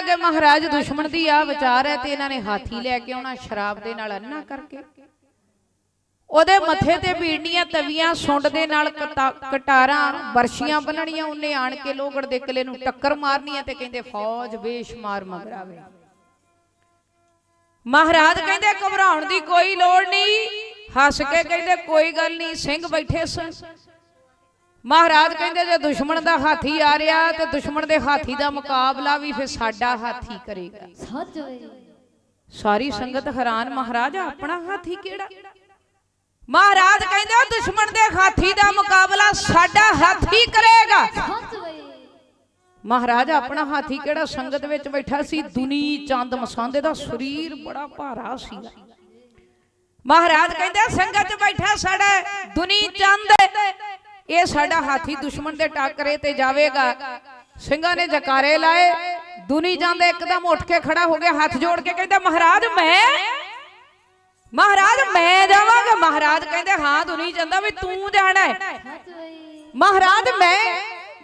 ਲੱਗੇ ਮਹਾਰਾਜ ਦੁਸ਼ਮਣ ਦੀ ਆ ਵਿਚਾਰ ਹੈ ਤੇ ਇਹਨਾਂ ਨੇ ਹਾਥੀ ਲੈ ਕੇ ਆਉਣਾ, ਸ਼ਰਾਬ ਦੇ ਨਾਲ ਅੰਨਾ ਕਰਕੇ। ਉਹਦੇ ਮੱਥੇ ਤੇ ਪੀੜਨੀਆਂ ਤਵੀਆਂ, ਸੁੰਡ ਦੇ ਨਾਲ ਕਟਾਰਾਂ ਵਰਸ਼ੀਆਂ ਬੰਨਣੀਆਂ ਉਹਨੇ ਆਣ ਕੇ ਲੋਗੜ ਦੇ ਕਿਲੇ ਨੂੰ ਟੱਕਰ ਮਾਰਨੀਆਂ ਤੇ ਕਹਿੰਦੇ, ਫੌਜ ਬੇਸ਼ੁਮਾਰ ਮਗਰਾਵੇ। ਮਹਾਰਾਜ ਕਹਿੰਦੇ, ਘਬਰਾਉਣ ਦੀ ਕੋਈ ਲੋੜ ਨਹੀਂ। ਹੱਸ ਕੇ ਕਹਿੰਦੇ, ਕੋਈ ਗੱਲ ਨਹੀਂ, ਸਿੰਘ ਬੈਠੇ ਸਨ। ਮਹਾਰਾਜ ਕਹਿੰਦੇ ਜੇ ਦੁਸ਼ਮਣ ਦਾ ਹਾਥੀ ਆ ਰਿਹਾ ਤੇ ਦੁਸ਼ਮਣ ਦੇ ਹਾਥੀ ਦਾ ਮੁਕਾਬਲਾ ਵੀ ਫਿਰ ਸਾਡਾ ਹਾਥੀ ਕਰੇਗਾ। ਸੱਚ ਸਾਰੀ ਸੰਗਤ ਹੈਰਾਨ ਮਹਾਰਾਜ ਆਪਣਾ ਹਾਥੀ ਕਿਹੜਾ? ਮਹਾਰਾਜ ਕਹਿੰਦੇ ਉਹ ਦੁਸ਼ਮਣ ਦੇ ਹਾਥੀ ਦਾ ਮੁਕਾਬਲਾ ਸਾਡਾ ਹਾਥੀ ਕਰੇਗਾ। ਮਹਾਰਾਜ ਆਪਣਾ ਹਾਥੀ ਕਿਹੜਾ? ਸੰਗਤ ਵਿੱਚ ਬੈਠਾ ਸੀ ਦੁਨੀ ਚੰਦ ਮਸਾਂਦੇ ਦਾ ਸਰੀਰ ਬੜਾ ਭਾਰਾ ਸੀ। ਮਹਾਰਾਜ ਕਹਿੰਦੇ ਸੰਗਤ 'ਚ ਬੈਠਾ ਸਾਡਾ ਦੁਨੀ ਚੰਦ। ਇਹ ਸਾਡਾ ਹਾਥੀ ਦੁਸ਼ਮਣ ਦੇ ਟਾਕਰੇ ਤੇ ਜਾਵੇਗਾ। ਸਿੰਘਾਂ ਨੇ ਜਕਾਰੇ ਲਾਏ, ਦੁਨੀ ਚੰਦ ਇੱਕਦਮ ਉੱਠ ਕੇ ਖੜਾ ਹੋ ਗਿਆ, ਹੱਥ ਜੋੜ ਕੇ ਕਹਿੰਦਾ, ਮਹਾਰਾਜ, ਮੈਂ ਮਹਾਰਾਜ, ਮੈਂ ਜਾਵਾਂਗਾ। ਮਹਾਰਾਜ ਕਹਿੰਦੇ, ਹਾਂ, ਦੁਨੀ ਜਾਂਦਾ ਵੀ ਤੂੰ ਜਾਣਾ ਹੈ। ਮਹਾਰਾਜ, ਮੈਂ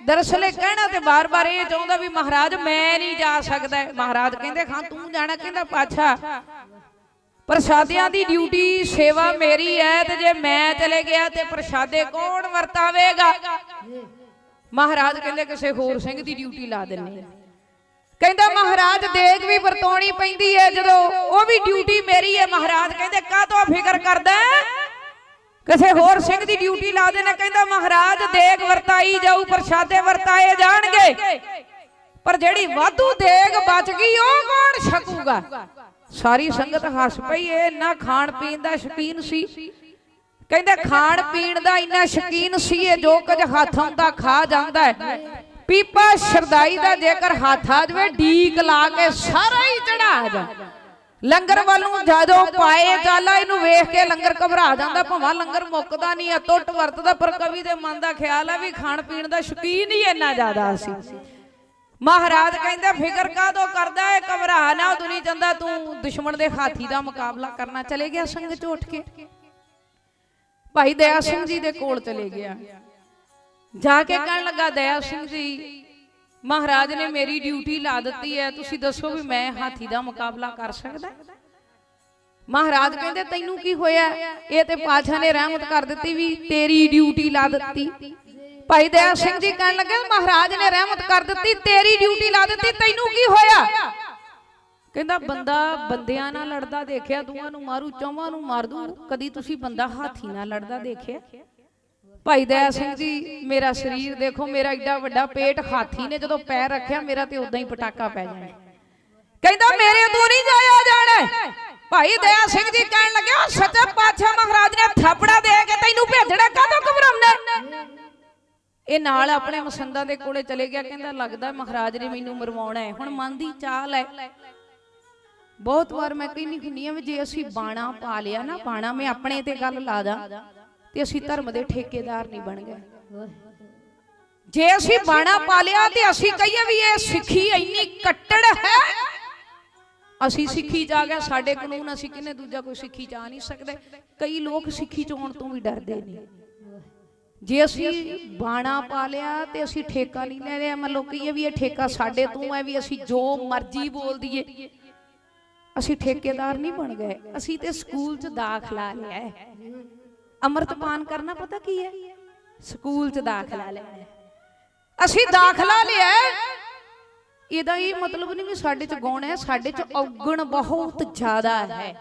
ਦਰਅਸਲ ਇਹ ਕਹਿਣਾ ਤੇ ਬਾਰ-ਬਾਰ ਇਹ ਚਾਹੁੰਦਾ ਵੀ ਮਹਾਰਾਜ, ਮੈਂ ਨਹੀਂ ਜਾ ਸਕਦਾ ਮਹਾਰਾਜ ਕਹਿੰਦੇ, ਹਾਂ, ਤੂੰ ਜਾਣਾ। ਕਹਿੰਦਾ, ਪਾਛਾ ਪ੍ਰਸ਼ਾਦਿਆਂ ਦੀ ਡਿਊਟੀ ਸੇਵਾ ਮੇਰੀ ਹੈ ਤੇ ਜੇ ਮੈਂ ਚਲੇ ਗਿਆ ਤੇ ਪ੍ਰਸ਼ਾਦੇ ਕੌਣ ਵਰਤਾਵੇਗਾ? ਮਹਾਰਾਜ ਕਹਿੰਦੇ ਕਿਸੇ ਹੋਰ ਸਿੰਘ ਦੀ ਡਿਊਟੀ ਲਾ ਦਿੰਨੇ ਕਹਿੰਦਾ ਮਹਾਰਾਜ ਦੇਗ ਵੀ ਵਰਤਾਉਣੀ ਪੈਂਦੀ ਹੈ ਜਦੋਂ ਉਹ ਵੀ ਡਿਊਟੀ ਮੇਰੀ ਹੈ ਮਹਾਰਾਜ ਕਹਿੰਦੇ ਕਾਹਤੋਂ ਫਿਕਰ ਕਰਦਾ? ਕਿਸੇ ਹੋਰ ਸਿੰਘ ਦੀ ਡਿਊਟੀ ਲਾ ਦੇਣਾ ਕਹਿੰਦਾ ਮਹਾਰਾਜ ਦੇਗ ਵਰਤਾਈ ਜਾਊ ਪ੍ਰਸ਼ਾਦੇ ਵਰਤਾਏ ਜਾਣਗੇ। ਪਰ ਜਿਹੜੀ ਵਾਧੂ ਦੇਗ ਬਚ ਗਈ ਉਹ ਕੌਣ ਛਕੂਗਾ? ਸਾਰੀ ਸੰਗਤ ਹੱਸ ਪਈ, ਇਹ ਨਾ ਖਾਣ ਪੀਣ ਦਾ ਸ਼ੌਕੀਨ ਸੀ। ਕਹਿੰਦੇ ਖਾਣ ਪੀਣ ਦਾ ਇੰਨਾ ਸ਼ੌਕੀਨ ਸੀ, ਇਹ ਜੋ ਕੁਝ ਹੱਥ ਆਉਂਦਾ ਖਾ ਜਾਂਦਾ ਹੈ। ਪੀਪਾ ਸ਼ਰਦਾਈ ਦਾ ਜੇਕਰ ਹੱਥ ਆ ਜਾਵੇ, ਢੀਕ ਲਾ ਕੇ ਸਾਰਾ ਹੀ ਚੜਾ ਜਾ। ਲੰਗਰ ਵੱਲੋਂ ਜਦੋਂ ਪਾਏ ਚਾਲਾ ਇਹਨੂੰ ਵੇਖ ਕੇ ਲੰਗਰ ਘਬਰਾ ਜਾਂਦਾ, ਭਵਾਂ ਲੰਗਰ ਮੁੱਕਦਾ ਨਹੀਂ ਆ ਟੁੱਟ ਵਰਤਦਾ, ਪਰ ਕਵੀ ਦੇ ਮਨ ਦਾ ਖਿਆਲ ਆ ਵੀ ਖਾਣ ਪੀਣ ਦਾ ਸ਼ੌਕੀਨ ਹੀ ਇੰਨਾ ਜ਼ਿਆਦਾ ਸੀ। ਮਹਾਰਾਜ ਕਹਿੰਦੇ, ਫਿਕਰ ਕਾਦੋਂ ਕਰਦਾ ਏ? ਘਬਰਾ ਨਾ ਦੁਨੀ ਚੰਦਾ ਤੂੰ ਦੁਸ਼ਮਣ ਦੇ ਹਾਥੀ ਦਾ ਮੁਕਾਬਲਾ ਕਰਨਾ। ਚਲੇ ਗਿਆ ਸੰਗ ਚ ਕੇ। ਭਾਈ ਦਇਆ ਸਿੰਘ ਜੀ ਦੇ ਕੋਲ ਚਲੇ ਗਿਆ। ਜਾ ਕੇ ਕਹਿਣ ਲੱਗਾ, ਦਇਆ ਸਿੰਘ ਜੀ, ਮਹਾਰਾਜ ਨੇ ਮੇਰੀ ਡਿਊਟੀ ਲਾ ਦਿੱਤੀ ਹੈ। ਤੁਸੀਂ ਦੱਸੋ ਵੀ ਮੈਂ ਹਾਥੀ ਦਾ ਮੁਕਾਬਲਾ ਕਰ ਸਕਦਾ ਮਹਾਰਾਜ ਕਹਿੰਦੇ, ਤੈਨੂੰ ਕੀ ਹੋਇਆ? ਇਹ ਤੇ ਪਾਛਾ ਨੇ ਰਹਿਮਤ ਕਰ ਦਿੱਤੀ ਵੀ ਤੇਰੀ ਡਿਊਟੀ ਲਾ ਦਿੱਤੀ। ਭਾਈ ਦਇਆ ਸਿੰਘ ਜੀ ਕਹਿਣ ਲੱਗੇ, ਮਹਾਰਾਜ ਨੇ ਰਹਿਮਤ ਕਰ ਦਿੱਤੀ, ਤੇਰੀ ਡਿਊਟੀ ਲਾ ਦਿੱਤੀ, ਤੈਨੂੰ ਕੀ ਹੋਇਆ? ਕਹਿੰਦਾ, ਬੰਦਾ ਬੰਦਿਆਂ ਨਾਲ ਲੜਦਾ ਦੇਖਿਆ, ਦੂਆਂ ਨੂੰ ਮਾਰੂ, ਚੌਵਾਂ ਨੂੰ ਮਾਰ ਦੂ, ਕਦੀ ਤੁਸੀਂ ਬੰਦਾ ਹਾਥੀ ਨਾਲ ਲੜਦਾ ਦੇਖਿਆ? ਭਾਈ ਦਇਆ ਸਿੰਘ ਜੀ, ਮੇਰਾ ਸਰੀਰ ਦੇਖੋ, ਮੇਰਾ ਏਡਾ ਵੱਡਾ ਪੇਟ ਹਾਥੀ ਨੇ, ਜਦੋਂ ਪੈਰ ਰੱਖਿਆ, ਮੇਰਾ ਤੇ ਉਦਾਂ ਹੀ ਪਟਾਕਾ ਪੈ ਜਾਣਾ। ਕਹਿੰਦਾ, ਮੇਰੇ ਤੋਂ ਨਹੀਂ ਜਾਇਆ ਜਾਣਾ। ਭਾਈ ਦਇਆ ਸਿੰਘ ਜੀ ਕਹਿਣ ਲੱਗਿਆ ਸੱਚੇ ਪਾਤਸ਼ਾਹ ਮਹਾਰਾਜ ਨੇ ਥਾਪੜਾ ਦੇ ਕੇ ਤੈਨੂੰ ਭੇਜਣਾ ਕਾਹਤੋਂ ਇਹ ਨਾਲ ਆਪਣੇ ਮਸੰਦਾਂ ਦੇ ਕੋਲੇ ਚਲੇ ਗਿਆ ਕਹਿੰਦਾ ਲੱਗਦਾ ਮਹਾਰਾਜ ਨੇ ਮੈਨੂੰ ਮਰਵਾਉਣਾ ਹੈ। ਹੁਣ ਮਨ ਦੀ ਚਾਲ ਹੈ। ਬਹੁਤ ਵਾਰ ਮੈਂ ਕਹਿੰਦੀ ਹੁੰਨੀ ਆ ਵੀ ਜੇ ਅਸੀਂ ਬਾਣਾ ਪਾ ਲਿਆ ਨਾ ਬਾਣਾ ਮੈਂ ਆਪਣੇ ਤੇ ਗੱਲ ਲਾ ਦਾਂ ਤੇ ਅਸੀਂ ਧਰਮ ਦੇ ਠੇਕੇਦਾਰ ਨਹੀਂ ਬਣ ਗਏ। ਜੇ ਅਸੀਂ ਬਾਣਾ ਪਾ ਲਿਆ ਤੇ ਅਸੀਂ ਕਹੀਏ ਵੀ ਇਹ ਸਿੱਖੀ ਇੰਨੀ ਕੱਟੜ ਹੈ। ਅਸੀਂ ਸਿੱਖੀ ਜਾ ਗਏ ਸਾਡੇ ਕਾਨੂੰਨ ਅਸੀਂ ਕਿਨੇ ਦੂਜਾ ਕੋਈ ਸਿੱਖੀ ਜਾ ਨਹੀਂ ਸਕਦੇ। ਕਈ ਲੋਕ ਸਿੱਖੀ ਚ ਆਉਣ ਤੋਂ ਵੀ ਡਰਦੇ ਨੇ। ਜੇ ਅਸੀਂ ਬਾਣਾ ਪਾ ਲਿਆ ਤੇ ਅਸੀਂ ਠੇਕਾ ਨਹੀਂ ਲੈ ਲਿਆ, ਮੰਨ ਲਓ ਕਹੀਏ ਵੀ ਇਹ ਠੇਕਾ ਸਾਡੇ ਤੋਂ ਹੈ ਵੀ ਅਸੀਂ ਜੋ ਮਰਜ਼ੀ ਬੋਲ ਦਈਏ। ਅਸੀਂ ਠੇਕੇਦਾਰ ਨਹੀਂ ਬਣ ਗਏ, ਅਸੀਂ ਤੇ ਸਕੂਲ 'ਚ ਦਾਖਲਾ ਲਿਆ ਹੈ। ਅੰਮ੍ਰਿਤਪਾਨ ਕਰਨਾ ਪਤਾ ਕੀ ਹੈ? ਸਕੂਲ 'ਚ ਦਾਖਲਾ ਲਿਆ ਅਸੀਂ ਦਾਖਲਾ ਲਿਆ ਇਹਦਾ ਇਹ ਮਤਲਬ ਨਹੀਂ ਵੀ ਸਾਡੇ 'ਚ ਗੁਣ ਹੈ, ਸਾਡੇ 'ਚ ਔਗਣ ਬਹੁਤ ਜ਼ਿਆਦਾ ਹੈ।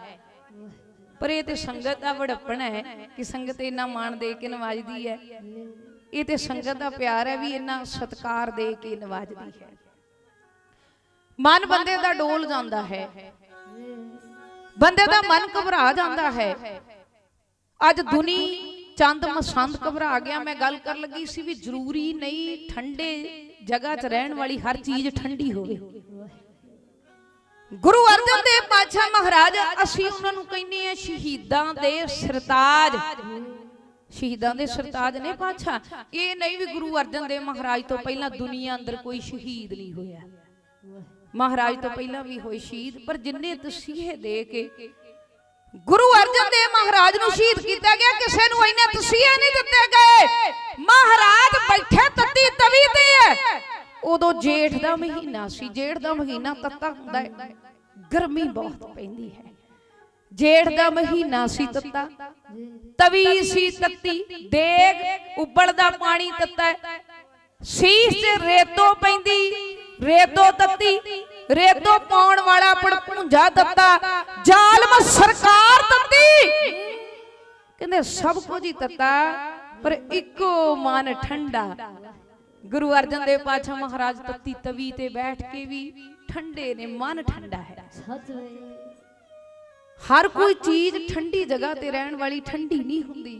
ਪਰ ਇਹ ਤੇ ਸੰਗਤ ਦਾ ਵਡੱਪਣ ਹੈ ਕਿ ਸੰਗਤ ਇੰਨਾ ਮਾਣ ਦੇ ਕੇ ਨਵਾਜਦੀ ਹੈ। ਇਹ ਤੇ ਸੰਗਤ ਦਾ ਪਿਆਰ ਹੈ ਵੀ ਇੰਨਾ ਸਤਕਾਰ ਦੇ ਕੇ ਨਵਾਜਦੀ ਹੈ। ਮਨ ਬੰਦੇ ਦਾ ਡੋਲ ਜਾਂਦਾ ਹੈ। ਬੰਦੇ ਦਾ ਮਨ ਘਬਰਾ ਜਾਂਦਾ ਹੈ। ਅੱਜ ਦੁਨੀ ਚੰਦ ਮਸੰਦ ਘਬਰਾ ਗਿਆ। ਮੈਂ ਗੱਲ ਕਰਨ ਲੱਗੀ ਸੀ ਵੀ ਜ਼ਰੂਰੀ ਨਹੀਂ ਠੰਡੇ ਜਗ੍ਹਾ 'ਚ ਰਹਿਣ ਵਾਲੀ ਹਰ ਚੀਜ਼ ਠੰਡੀ ਹੋਵੇ। ਗੁਰੂ ਅਰਜਨ ਦੇਵ ਪਾਤਸ਼ਾਹ ਮਹਾਰਾਜ, ਅਸੀਂ ਉਹਨਾਂ ਨੂੰ ਕਹਿੰਦੇ ਆ ਸ਼ਹੀਦਾਂ ਦੇ ਸਰਤਾਜ। ਸ਼ਹੀਦਾਂ ਦੇ ਸਰਤਾਜ ਨੇ ਪਾਤਸ਼ਾਹ। ਇਹ ਨਹੀਂ ਵੀ ਗੁਰੂ ਅਰਜਨ ਦੇਵ ਮਹਾਰਾਜ ਤੋਂ ਪਹਿਲਾਂ ਦੁਨੀਆ ਅੰਦਰ ਕੋਈ ਸ਼ਹੀਦ ਨਹੀਂ ਹੋਇਆ। ਮਹਾਰਾਜ ਤੋਂ ਪਹਿਲਾਂ ਵੀ ਹੋਏ ਸ਼ਹੀਦ, ਪਰ ਜਿੰਨੇ ਤਸੀਹੇ ਦੇ ਕੇ ਗੁਰੂ ਅਰਜਨ ਦੇਵ ਮਹਾਰਾਜ ਨੂੰ ਸ਼ਹੀਦ ਕੀਤਾ ਗਿਆ, ਕਿਸੇ ਨੂੰ ਇੰਨੇ ਤਸੀਹੇ ਨਹੀਂ ਦਿੱਤੇ ਗਏ। ਮਹਾਰਾਜ ਬੈਠੇ ਤੱਤੀ ਤਵੀ ਤੇ ਹੈ। ਉਦੋਂ ਜੇਠ ਦਾ ਮਹੀਨਾ ਸੀ ਜੇਠ ਦਾ ਮਹੀਨਾ ਤੱਤਾ ਹੁੰਦਾ ਹੈ। ਗਰਮੀ ਬਹੁਤ ਪੈਂਦੀ ਹੈ। ਜੇਠ ਦਾ ਮਹੀਨਾ ਸੀ ਤੱਤਾ। ਤਵੀ ਸੀ ਤੱਤੀ। ਦੇਗ ਉਬਲਦਾ ਪਾਣੀ ਤੱਤਾ ਹੈ। ਸੀਸ 'ਚ ਰੇਤੋ ਪੈਂਦੀ। ਰੇਤੋ ਤੱਤੀ। ਰੇਤੋ ਪਾਉਣ ਵਾਲਾ ਪੜਪੂੰਝਾ ਤੱਤਾ। ਜ਼ਾਲਮ ਸਰਕਾਰ ਤੱਤੀ। ਕਹਿੰਦੇ ਸਭ ਕੁਝ ਹੀ ਤੱਤਾ ਪਰ ਇੱਕੋ ਮਨ ਠੰਡਾ। ਗੁਰੂ ਅਰਜਨ ਦੇਵ ਪਾਤਸ਼ਾਹ ਮਹਾਰਾਜ ਤੱਤੀ ਤਵੀ ਤੇ ਬੈਠ ਕੇ ਵੀ ਠੰਡੇ ਨੇ, ਮਨ ਠੰਡਾ ਹੈ। ਹਰ ਕੋਈ ਚੀਜ਼ ਠੰਡੀ ਜਗ੍ਹਾ ਤੇ ਰਹਿਣ ਵਾਲੀ ਠੰਡੀ ਨਹੀਂ ਹੁੰਦੀ।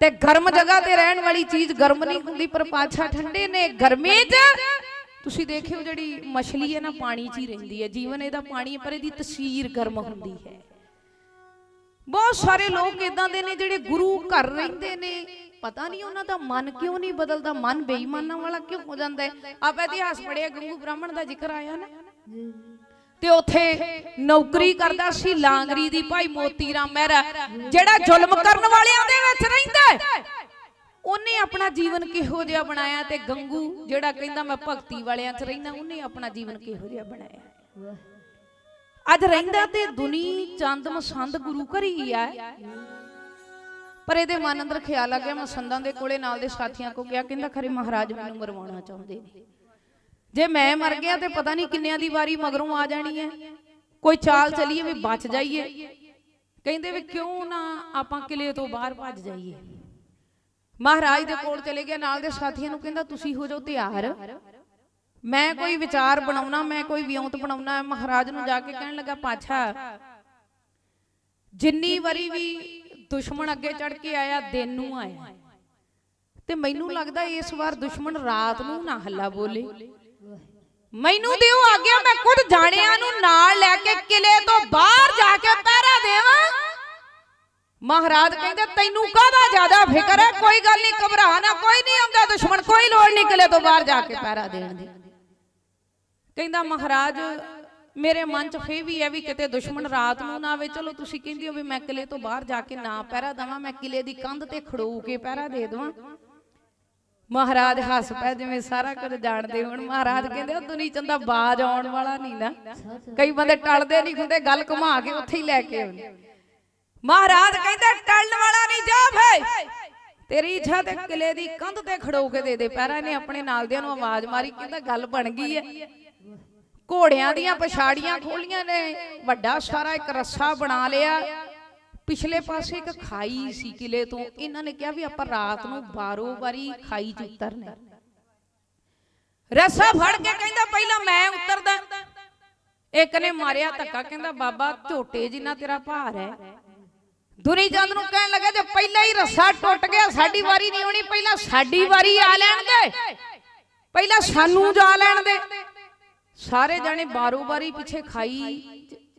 ਤੇ ਗਰਮ ਜਗ੍ਹਾ ਤੇ ਰਹਿਣ ਵਾਲੀ ਚੀਜ਼ ਗਰਮ ਨਹੀਂ ਹੁੰਦੀ, ਪਰ ਪਾਛਾ ਠੰਡੇ ਨੇ, ਗਰਮੀ 'ਚ। ਤੁਸੀਂ ਦੇਖਿਓ ਜਿਹੜੀ ਮਛਲੀ ਹੈ ਨਾ, ਪਾਣੀ 'ਚ ਹੀ ਰਹਿੰਦੀ ਹੈ। ਜੀਵਨ ਇਹਦਾ ਪਾਣੀ ਹੈ, ਪਰ ਇਹਦੀ ਤਸਵੀਰ ਗਰਮ ਹੁੰਦੀ ਹੈ। ਬਹੁਤ ਸਾਰੇ ਲੋਕ ਇਦਾਂ ਦੇ ਨੇ ਜਿਹੜੇ ਗੁਰੂ ਘਰ ਰਹਿੰਦੇ ਨੇ। ਪਤਾ ਨਹੀਂ ਉਹਨਾਂ ਦਾ ਮਨ ਕਿਉਂ ਨਹੀਂ ਬਦਲਦਾ ਮਨ ਬੇਈਮਾਨਾਂ ਵਾਲਾ ਕਿਉਂ ਹੋ ਜਾਂਦਾ ਹੈ? ਆਪਾਂ ਇਤਿਹਾਸ ਪੜਿਆ ਗੰਗੂ ਬ੍ਰਾਹਮਣ ਦਾ ਜ਼ਿਕਰ ਆਇਆ ਨਾ। ਤੇ ਉੱਥੇ ਨੌਕਰੀ ਕਰਦਾ ਸੀ ਲਾਂਗਰੀ ਦੀ ਭਾਈ ਮੋਤੀ ਰਾਮ ਮਹਿਰਾ ਜਿਹੜਾ ਜ਼ੁਲਮ ਕਰਨ ਵਾਲਿਆਂ ਦੇ ਵਿੱਚ ਰਹਿੰਦਾ ਉਹਨੇ ਆਪਣਾ ਜੀਵਨ ਕਿਹੋ ਜਿਹਾ ਬਣਾਇਆ ਤੇ ਗੰਗੂ ਜਿਹੜਾ ਕਹਿੰਦਾ ਮੈਂ ਭਗਤੀ ਵਾਲਿਆਂ 'ਚ ਰਹਿਣਾ ਉਹਨੇ ਆਪਣਾ ਜੀਵਨ ਕਿਹੋ ਜਿਹਾ ਬਣਾਇਆ ਅੱਜ ਰਹਿੰਦਾ ਤੇ ਦੁਨੀ ਚੰਦ ਮਸੰਦ ਗੁਰੂ ਘਰ ਹੀ। ਆ ਪਰ ਇਹਦੇ ਮਨ ਅੰਦਰ ਖਿਆਲ ਆ ਗਿਆ, ਮੈਂ ਸੰਦਾਂ ਦੇ ਕੋਲੇ ਨਾਲ ਦੇ ਸਾਥੀਆਂ ਕੋ ਗਿਆ, ਕਹਿੰਦਾ ਖਰੇ ਮਹਾਰਾਜ ਮੈਨੂੰ ਮਰਵਾਉਣਾ ਚਾਹੁੰਦੇ ਨੇ। ਜੇ ਮੈਂ ਮਰ ਗਿਆ ਤੇ ਪਤਾ ਨਹੀਂ ਕਿੰਨਿਆਂ ਦੀ ਵਾਰੀ ਮਗਰੋਂ ਆ ਜਾਣੀ ਹੈ। ਕੋਈ ਚਾਲ ਚਲੀਏ ਵੀ ਬਚ ਜਾਈਏ। ਕਹਿੰਦੇ ਵੀ ਕਿਉਂ ਨਾ ਆਪਾਂ ਕਿਲੇ ਤੋਂ ਬਾਹਰ ਭੱਜ ਜਾਈਏ। ਮਹਾਰਾਜ ਦੇ ਕੋਲ ਚਲੇ ਗਿਆ, ਨਾਲ ਦੇ ਸਾਥੀਆਂ ਨੂੰ ਕਹਿੰਦਾ, ਤੁਸੀਂ ਹੋ ਜਾਓ ਤਿਆਰ। ਮੈਂ ਕੋਈ ਵਿਚਾਰ ਬਣਾਉਣਾ, ਮੈਂ ਕੋਈ ਵਿਉਂਤ ਬਣਾਉਣਾ ਮਹਾਰਾਜ ਨੂੰ ਜਾ ਕੇ ਕਹਿਣ ਲੱਗਾ, ਪਾਛਾ, ਜਿੰਨੀ ਵਾਰੀ ਵੀ ਦੁਸ਼ਮਣ ਅੱਗੇ ਚੜ ਕੇ ਆਇਆ ਦਿਨ ਨੂੰ ਆਇਆ। ਤੇ ਮੈਨੂੰ ਲੱਗਦਾ ਇਸ ਵਾਰ ਦੁਸ਼ਮਣ ਰਾਤ ਨੂੰ ਨਾ ਹੱਲਾ ਬੋਲੇ। ਮੈਨੂੰ ਦਿਓ ਆਗਿਆ ਮੈਂ ਖੁਦ ਜਾਣਿਆਂ ਨੂੰ ਨਾਲ ਲੈ ਕੇ ਕਿਲੇ ਤੋਂ ਬਾਹਰ ਜਾ ਕੇ ਪਹਿਰਾ ਦੇਵਾਂ? ਮਹਾਰਾਜ ਕਹਿੰਦੇ ਤੈਨੂੰ ਕਾਹਦਾ ਜ਼ਿਆਦਾ ਫਿਕਰ ਹੈ? ਕੋਈ ਗੱਲ ਨਹੀਂ ਘਬਰਾ ਨਾ ਕੋਈ ਨਹੀਂ ਆਉਂਦਾ ਦੁਸ਼ਮਣ ਕੋਈ ਲੋੜ ਨਹੀਂ ਕਿਲੇ ਤੋਂ ਬਾਹਰ ਜਾ ਕੇ ਪਹਿਰਾ ਦੇਣ ਦੀ। ਕਹਿੰਦਾ ਮਹਾਰਾਜ ਮੇਰੇ ਮਨ 'ਚ ਫੇ ਵੀ ਹੈ ਵੀ ਕਿਤੇ ਦੁਸ਼ਮਣ ਰਾਤ ਨੂੰ ਨਾ ਆਵੇ। ਚਲੋ ਤੁਸੀਂ ਕਹਿੰਦੇ ਹੋ ਵੀ ਮੈਂ ਕਿਲੇ ਤੋਂ ਬਾਹਰ ਜਾ ਕੇ ਨਾ ਪਹਿਰਾ ਦਵਾਂ, ਮੈਂ ਕਿਲੇ ਦੀ ਕੰਧ ਤੇ ਖੜੋ ਕੇ ਪਹਿਰਾ ਦੇ ਦਵਾਂ। ਮਹਾਰਾਜ ਹੱਸ ਪੈ ਜਿਵੇਂ ਸਾਰਾ ਕੁਝ ਜਾਣਦੇ ਹੁਣ। ਮਹਾਰਾਜ ਕਹਿੰਦੇ, ਉਹ ਦੁਨੀ ਚੰਦਾ ਬਾਜ ਆਉਣ ਵਾਲਾ ਨਹੀਂ ਨਾ। ਕਈ ਬੰਦੇ ਟਲਦੇ ਨਹੀਂ ਹੁੰਦੇ, ਗੱਲ ਘੁਮਾ ਕੇ ਉੱਥੇ ਹੀ ਲੈ ਕੇ ਆਉਂਦੇ। ਮਹਾਰਾਜ ਕਹਿੰਦੇ, ਟਲਣ ਵਾਲਾ ਨਹੀਂ ਜਾ ਫੇ ਤੇਰੀ ਇੱਛਾ ਤੇ ਕਿਲੇ ਦੀ ਕੰਧ ਤੇ ਖੜੋ ਕੇ ਦੇ ਦੇ। ਪਹਿਰਾ ਨੇ ਆਪਣੇ ਨਾਲਦਿਆਂ ਨੂੰ ਆਵਾਜ਼ ਮਾਰੀ, ਕਹਿੰਦਾ ਗੱਲ ਬਣ ਗਈ ਹੈ। ਘੋੜਿਆਂ ਦੀਆਂ ਪਛਾੜੀਆਂ ਖੋਲੀਆਂ ਨੇ। ਵੱਡਾ ਸਾਰਾ ਇੱਕ ਰੱਸਾ ਬਣਾ ਲਿਆ। ਪਿਛਲੇ ਪਾਸੇ ਇੱਕ ਖਾਈ ਸੀ ਕਿਲੇ ਤੋਂ। ਇਹਨਾਂ ਨੇ ਕਿਹਾ ਵੀ ਆਪਾਂ ਰਾਤ ਨੂੰ ਬਾਰੋ ਵਾਰੀ ਖਾਈ 'ਚ ਉਤਰਨਾ ਰੱਸਾ ਫੜ ਕੇ ਕਹਿੰਦਾ ਪਹਿਲਾਂ ਮੈਂ ਉਤਰਦਾ। ਇੱਕ ਨੇ ਮਾਰਿਆ ਧੱਕਾ ਕਹਿੰਦਾ ਬਾਬਾ ਝੋਟੇ ਜਿੰਨਾ ਤੇਰਾ ਭਾਰ ਹੈ। ਦੁਨੀ ਚੰਦ ਨੂੰ ਕਹਿਣ ਲੱਗਾ ਜੇ ਪਹਿਲਾਂ ਹੀ ਰੱਸਾ ਟੁੱਟ ਗਿਆ ਸਾਡੀ ਵਾਰੀ ਨਹੀਂ ਆਉਣੀ ਪਹਿਲਾਂ ਸਾਡੀ ਵਾਰੀ ਆ ਲੈਣ ਦੇ। ਪਹਿਲਾਂ ਸਾਨੂੰ ਜਾ ਲੈਣ ਦੇ। ਸਾਰੇ ਜਾਣੇ ਬਾਰੋ ਬਾਰੀ ਪਿੱਛੇ ਖਾਈ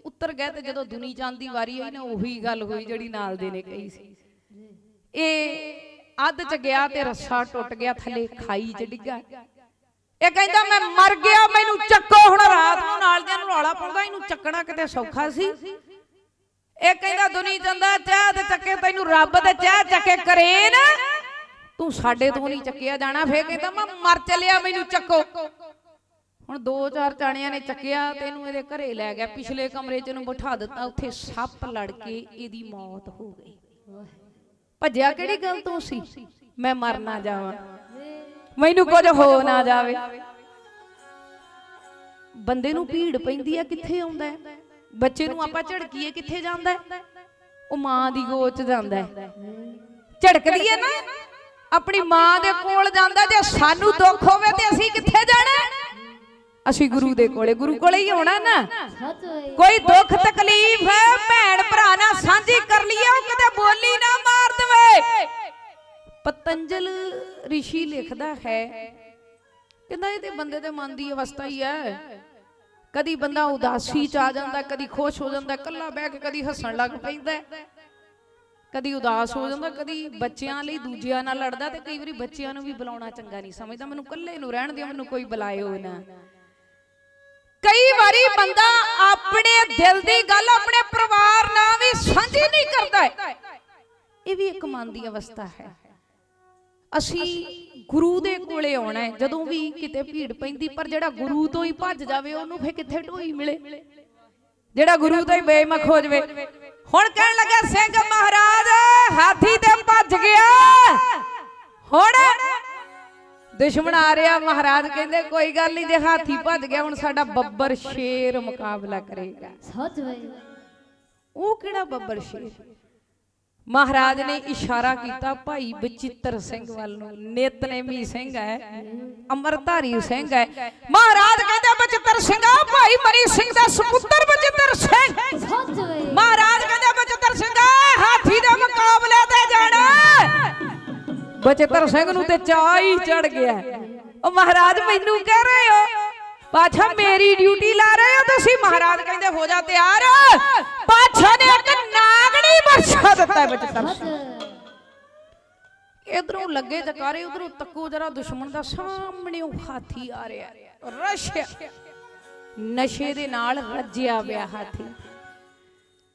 ਉਤਰ ਗਏ ਤੇ ਜਦੋਂ ਦੁਨੀ ਚੰਦ ਦੀ ਵਾਰੀ ਹੋਈ ਨਾ ਉਹੀ ਗੱਲ ਹੋਈ ਜਿਹੜੀ ਨਾਲ ਦੇ ਨੇ ਕਹੀ ਸੀ। ਇਹ ਅੱਧ ਚ ਗਿਆ ਤੇ ਰੱਸਾ ਟੁੱਟ ਗਿਆ ਥੱਲੇ ਖਾਈ ਚ ਡਿੱਗਾ। ਇਹ ਕਹਿੰਦਾ ਮੈਂ ਮਰ ਗਿਆ ਮੈਨੂੰ ਚੱਕੋ ਹੁਣ ਰਾਤ ਨੂੰ ਨਾਲ ਦਿਆਂ ਨੂੰ ਰੌਲਾ ਪਾਉਂਦਾ ਇਹਨੂੰ ਚੱਕਣਾ ਕਿਤੇ ਸੌਖਾ ਸੀ? ਇਹ ਕਹਿੰਦਾ ਦੁਨੀ ਚੰਦਾ ਚਾਹ ਤੇ ਚੱਕੇ ਤੈਨੂੰ ਰੱਬ ਤੇ ਚਾਹ ਚੱਕੇ ਕਰੇ ਨਾ ਤੂੰ ਸਾਡੇ ਤੋਂ ਨਹੀਂ ਚੱਕਿਆ ਜਾਣਾ ਫੇਰ ਕਹਿੰਦਾ ਮੈਂ ਮਰ ਚੱਲਿਆ ਮੈਨੂੰ ਚੱਕੋ। ਹੁਣ ਦੋ ਚਾਰ ਚਾਣਿਆਂ ਨੇ ਚੱਕਿਆ ਤੇ ਇਹਨੂੰ ਇਹਦੇ ਘਰੇ ਲੈ ਗਿਆ। ਪਿਛਲੇ ਕਮਰੇ 'ਚ ਇਹਨੂੰ ਬਿਠਾ ਦਿੱਤਾ। ਉੱਥੇ ਸੱਪ ਲੜ ਕੇ ਇਹਦੀ ਮੌਤ ਹੋ ਗਈ। ਭੱਜਿਆ ਕਿਹੜੀ ਗੱਲ ਤੋਂ ਸੀ? ਮੈਂ ਮਰ ਨਾ ਜਾਵਾਂ। ਮੈਨੂੰ ਕੁਝ ਹੋ ਨਾ ਜਾਵੇ। ਬੰਦੇ ਨੂੰ ਭੀੜ ਪੈਂਦੀ ਆ, ਕਿੱਥੇ ਆਉਂਦਾ ਹੈ? ਬੱਚੇ ਨੂੰ ਆਪਾਂ ਝੜਕੀਏ, ਕਿੱਥੇ ਜਾਂਦਾ ਹੈ? ਉਹ ਮਾਂ ਦੀ ਗੋਚ ਜਾਂਦਾ ਹੈ। ਝੜਕਦੀ ਹੈ ਨਾ। ਆਪਣੀ ਮਾਂ ਦੇ ਕੋਲ ਜਾਂਦਾ, ਜੇ ਸਾਨੂੰ ਦੁੱਖ ਹੋਵੇ ਤੇ ਅਸੀਂ ਕਿੱਥੇ ਜਾਣਾ ਅਸੀਂ ਗੁਰੂ ਦੇ ਕੋਲੇ, ਗੁਰੂ ਕੋਲੇ ਹੀ ਆਉਣਾ ਨਾ। ਕੋਈ ਦੁੱਖ ਤਕਲੀਫ ਹੈ ਭੈਣ ਭਰਾ ਨਾਲ ਸਾਂਝੀ ਕਰ ਲਈਏ, ਉਹ ਕਿਤੇ ਬੋਲੀ ਨਾ ਮਾਰ ਦੇਵੇ। ਪਤੰਜਲ ਰਿਸ਼ੀ ਲਿਖਦਾ ਹੈ। ਕਹਿੰਦਾ ਇਹ ਤੇ ਬੰਦੇ ਦੇ ਮਨ ਦੀ ਅਵਸਥਾ ਹੀ ਹੈ। ਕਦੀ ਬੰਦਾ ਉਦਾਸੀ ਚ ਆ ਜਾਂਦਾ, ਕਦੀ ਖੁਸ਼ ਹੋ ਜਾਂਦਾ ਕੱਲਾ ਬਹਿ ਕੇ ਕਦੀ ਹੱਸਣ ਲੱਗ ਪੈਂਦਾ। ਕਦੀ ਉਦਾਸ ਹੋ ਜਾਂਦਾ, ਕਦੀ ਬੱਚਿਆਂ ਲਈ ਦੂਜਿਆਂ ਨਾਲ ਲੜਦਾ ਤੇ ਕਈ ਵਾਰੀ ਬੱਚਿਆਂ ਨੂੰ ਵੀ ਬੁਲਾਉਣਾ ਚੰਗਾ ਨਹੀਂ ਸਮਝਦਾ। ਮੈਨੂੰ ਇਕੱਲੇ ਨੂੰ ਰਹਿਣ ਦਿਓ, ਮੈਨੂੰ ਕੋਈ ਬੁਲਾਇਓ ਨਾ। ਕਈ ਵਾਰੀ ਬੰਦਾ ਆਪਣੇ ਦਿਲ ਦੀ ਗੱਲ ਆਪਣੇ ਪਰਿਵਾਰ ਨਾਲ ਵੀ ਸਾਂਝੀ ਨਹੀਂ ਕਰਦਾ ਇਹ ਵੀ ਇੱਕ ਮਨ ਦੀ ਅਵਸਥਾ ਹੈ। ਅਸੀਂ ਗੁਰੂ ਦੇ ਕੋਲੇ ਆਉਣਾ ਹੈ, ਜਦੋਂ ਵੀ ਕਿਤੇ ਭੀੜ ਪੈਂਦੀ, ਪਰ ਜਿਹੜਾ ਗੁਰੂ ਤੋਂ ਹੀ ਭੱਜ ਜਾਵੇ, ਉਹਨੂੰ ਫੇ ਕਿੱਥੇ ਢੋਈ ਮਿਲੇ? ਜਿਹੜਾ ਗੁਰੂ ਤੋਂ ਹੀ ਬੇਮਖ ਹੋ ਜਾਵੇ। ਹੁਣ ਕਹਿਣ ਲੱਗਾ ਸਿੰਘ ਮਹਾਰਾਜ, ਹਾਥੀ ਤੇ ਭੱਜ ਗਿਆ। ਹੁਣ ਦੁਸ਼ਮਣ ਆ ਰਿਹਾ ਮਹਾਰਾਜ ਕਹਿੰਦੇ ਕੋਈ ਗੱਲ ਨਹੀਂ ਜੇ ਹਾਥੀ ਭੱਜ ਗਿਆ ਹੁਣ ਸਾਡਾ ਬੱਬਰ ਸ਼ੇਰ ਮੁਕਾਬਲਾ ਕਰੇਗਾ। ਸੱਚ ਵੇ। ਉਹ ਕਿਹੜਾ ਬੱਬਰ ਸ਼ੇਰ? ਮਹਾਰਾਜ ਨੇ ਇਸ਼ਾਰਾ ਕੀਤਾ ਭਾਈ ਬਚਿੱਤਰ ਸਿੰਘ ਵੱਲ ਨੂੰ। ਨਿਤਨੇਮੀ ਸਿੰਘ ਹੈ ਅਮਰਧਾਰੀ ਸਿੰਘ ਹੈ। ਮਹਾਰਾਜ ਕਹਿੰਦੇ ਬਚਿੱਤਰ ਸਿੰਘਾ ਭਾਈ ਮਰੀ ਸਿੰਘ ਦਾ ਸੁਪੁੱਤਰ ਬਚਿੱਤਰ ਬਚੇਤਰ ਸਿੰਘ ਨੂੰ ਤੇ ਚਾਹ ਹੀ ਚੜ ਗਿਆ। ਉਹ ਮਹਾਰਾਜ ਮੈਨੂੰ ਕਹਿ ਰਹੇ ਹੋ, ਪਾਛਾ ਮੇਰੀ ਡਿਊਟੀ ਲਾ ਰਹੇ ਹੋ ਤੁਸੀਂ? ਮਹਾਰਾਜ ਕਹਿੰਦੇ, ਹੋ ਜਾ ਤਿਆਰ। ਪਾਛਾ ਨੇ ਇੱਕ ਨਾਗਣੀ ਵਰਛਾ ਦਿੱਤਾ ਹੈ ਸਿੰਘ ਇਧਰੋਂ ਲੱਗੇ ਜਕਾਰੇ ਉਧਰੋਂ ਤੱਕੋ ਜਰਾ ਦੁਸ਼ਮਣ ਦਾ ਸਾਹਮਣੇ ਉਹ ਹਾਥੀ ਆ ਰਿਹਾ। ਰਸ਼ਿਆ। ਨਸ਼ੇ ਦੇ ਨਾਲ ਰੱਜਿਆ ਪਿਆ ਹਾਥੀ।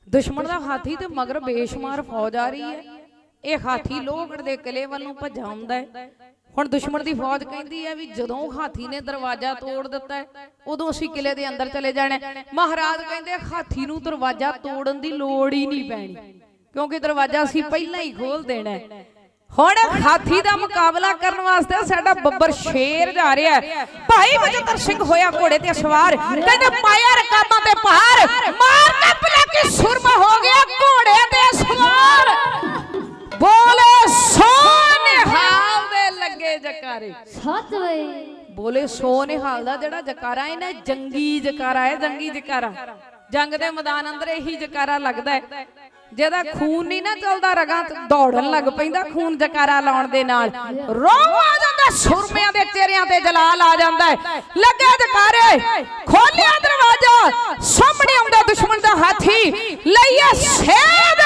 ਦੁਸ਼ਮਣ ਦਾ ਹਾਥੀ ਤੇ ਮਗਰ ਬੇਸ਼ੁਮਾਰ ਫੌਜ ਆ ਰਹੀ ਹੈ। ਇਹ ਹਾਥੀ ਲੋਹਗੜ ਦੇ ਕਿਲੇ ਵੱਲ ਨੂੰ ਹੈ ਹੁਣ ਦੁਸ਼ਮਣ ਦੀ ਫੌਜ ਕਹਿੰਦੀ ਹੈ ਵੀ ਜਦੋਂ ਹਾਥੀ ਨੇ ਦਰਵਾਜ਼ਾ ਤੋੜ ਦਿੱਤਾ ਉਦੋਂ ਅਸੀਂ ਕਿਲੇ ਦੇ ਅੰਦਰ ਚਲੇ ਜਾਣਾ ਮਹਾਰਾਜ ਕਹਿੰਦੇ ਹਾਥੀ ਨੂੰ ਦਰਵਾਜ਼ਾ ਤੋੜਨ ਦੀ ਲੋੜ ਹੀ ਨਹੀਂ ਪੈਣੀ, ਕਿਉਂਕਿ ਦਰਵਾਜ਼ਾ ਅਸੀਂ ਪਹਿਲਾਂ ਹੀ ਖੋਲ ਦੇਣਾ ਹੈ। ਹੁਣ ਹਾਥੀ ਦਾ ਮੁਕਾਬਲਾ ਕਰਨ ਵਾਸਤੇ ਸਾਡਾ ਬੱਬਰ ਸ਼ੇਰ ਜਾ ਰਿਹਾ ਹੈ। ਭਾਈ ਬਜਤਰ ਸਿੰਘ ਹੋਇਆ ਘੋੜੇ ਤੇ ਸਵਾਰ, ਕਹਿੰਦੇ ਪਾਇਆ ਰਕਾਬਾਂ ਤੇ ਪਹਾੜ ਬੋਲੇ ਸੋ ਨਿਹਾਲ ਦਾ ਜਿਹੜਾ ਜਕਾਰਾ ਇਹਨੇ ਜੰਗੀ ਜਕਾਰਾ ਹੈ, ਜੰਗੀ ਜਕਾਰਾ। ਜੰਗ ਦੇ ਮੈਦਾਨ ਅੰਦਰ ਇਹੀ ਜਕਾਰਾ ਲੱਗਦਾ ਹੈ। ਜਿਹਦਾ ਖੂਨ ਨਹੀਂ ਨਾ ਚੱਲਦਾ, ਰਗਾਂ ਦੌੜਨ ਲੱਗ ਪੈਂਦਾ ਖੂਨ ਜਕਾਰਾ ਲਾਉਣ ਦੇ ਨਾਲ। ਰੋਹ ਆ ਜਾਂਦਾ, ਸੁਰਮਿਆਂ ਦੇ ਚਿਹਰਿਆਂ ਤੇ ਜਲਾਲ ਆ ਜਾਂਦਾ ਲੱਗੇ ਜਕਾਰੇ, ਖੋਲਿਆ ਦਰਵਾਜ਼ਾ, ਸਾਹਮਣੇ ਆਉਂਦਾ ਦੁਸ਼ਮਣ ਦਾ ਹਾਥੀ। ਲਈਏ ਸੇਧ।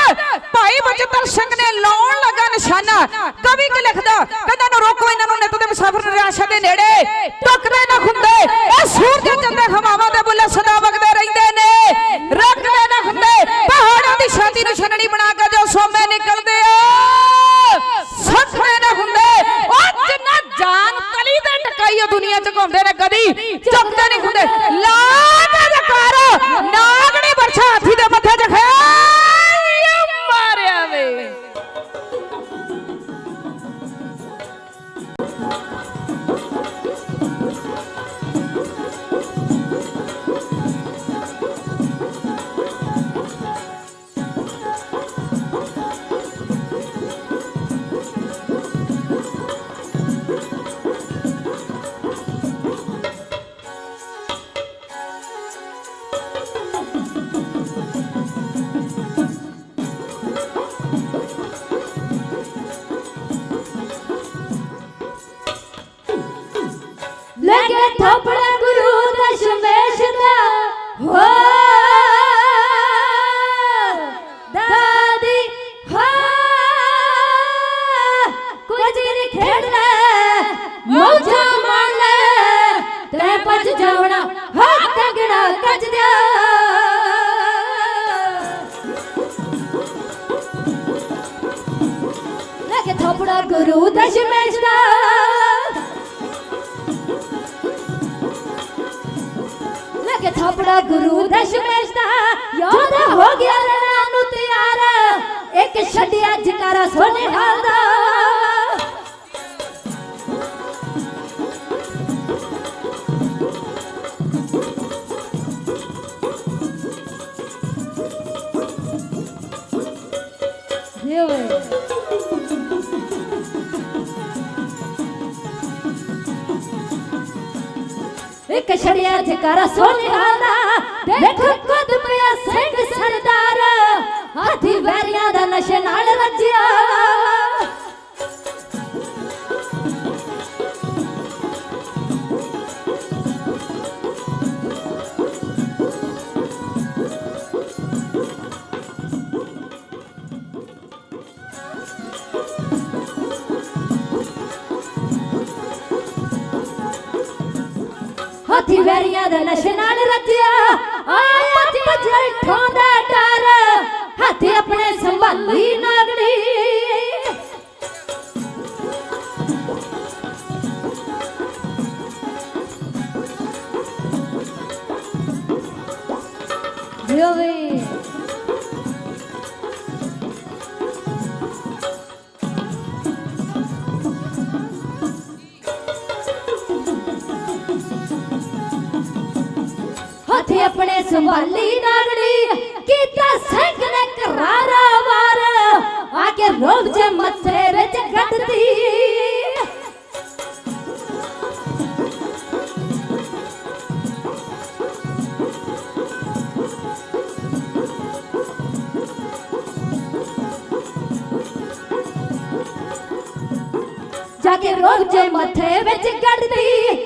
ਭਾਈ ਬਚਤਰ ਸਿੰਘ ਨੇ ਲਾਉਣ ਲੱਗਾ ਨਿਸ਼ਾਨਾ। ਕਵੀ ਕਿ ਲਿਖਦਾ, ਕਹਿੰਦਾ, ਨੂੰ ਰੋਕੋ, ਇਹਨਾਂ ਨੂੰ ਨਿਤ ਨਿਰਾਸ਼ਾ ਦੇ ਨੇੜੇ ਟੁੱਕਦੇ ਨਾ ਹੁੰਦੇ ਇਹ ਸੂਰਜ ਚੰਦੇ ਹਵਾਵਾਂ ਦੇ ਬੁੱਲੇ ਸਦਾ ਵਗਦੇ ਰਹਿੰਦੇ ਨੇ। ਰੁਕਦੇ ਨਾ ਹੁੰਦੇ ਪਹਾੜਾਂ ਦੀ ਛਾਤੀ ਨੂੰ ਛਣੜੀ ਬਣਾ ਕੇ ਜੋ ਸੋਮੇ ਨਿਕਲਦੇ ਆ। ਸੱਖਦੇ ਨਾ ਹੁੰਦੇ ਉਹ ਜਿੰਨਾ ਜਾਨ ਤਲੀ ਤੇ ਟਕਾਈ ਉਹ ਦੁਨੀਆ ਚ ਘੁੰਮਦੇ ਨੇ, ਕਦੀ ਚੁੱਕਦੇ ਨਹੀਂ ਹੁੰਦੇ ਲਾਗ ਥੋਪੜਾ ਗੁਰੂ ਦਸ਼ਮੇਸ਼ ਦਾ ਲੱਗੇ ਥਾਪੜਾ ਗੁਰੂ ਦਸ਼ਮੇਸ਼ ਦਾ ਯਾਦ ਹੋ ਗਿਆ ਰਣਾ ਨੂੰ ਤਿਆਰ। ਇੱਕ ਛੱਡਿਆ ਜਕਾਰਾ ਸੋਨੇ ਹਾਲ ਦਾ। ਇੱਕ ਛੜਿਆ ਜਕਾਰਾ ਸੋਨਿਆ ਦਾ ਦੇਖੋ ਕਦ ਪਿਆ ਸਿੰਘ ਸਰਦਾਰ। ਹਾਥੀ ਵੈਰੀਆਂ ਦਾ ਨਸ਼ੇ ਨਾਲ ਰੱਜਿਆ। ਵੈਰੀਆਂ ਦਾ ਨਸ਼ੇ ਨਾਲ ਰਤਿਆ ਆ ਪੱਤ ਜੈਠੋਂ ਦਾ ਡਰ ਹੱਥ ਆਪਣੇ ਸੰਭਾਲੀ ਨਾਗੜੀ ਜਿਉਵੇ ਹੱਥ ਆਪਣੇ ਸੰਭਾਲੀ ਨਾਗਣੀ ਕੀਤਾ ਸਿੰਘ ਨੇ ਕਰਾਰਾ ਵਾਰ। ਆ ਕੇ ਰੋਬ ਜੇ ਮੱਥੇ ਵਿੱਚ ਗੱਡਦੀ। ਜਾ ਕੇ ਰੋਬ ਜੇ ਮੱਥੇ ਵਿੱਚ ਗੱਡਦੀ।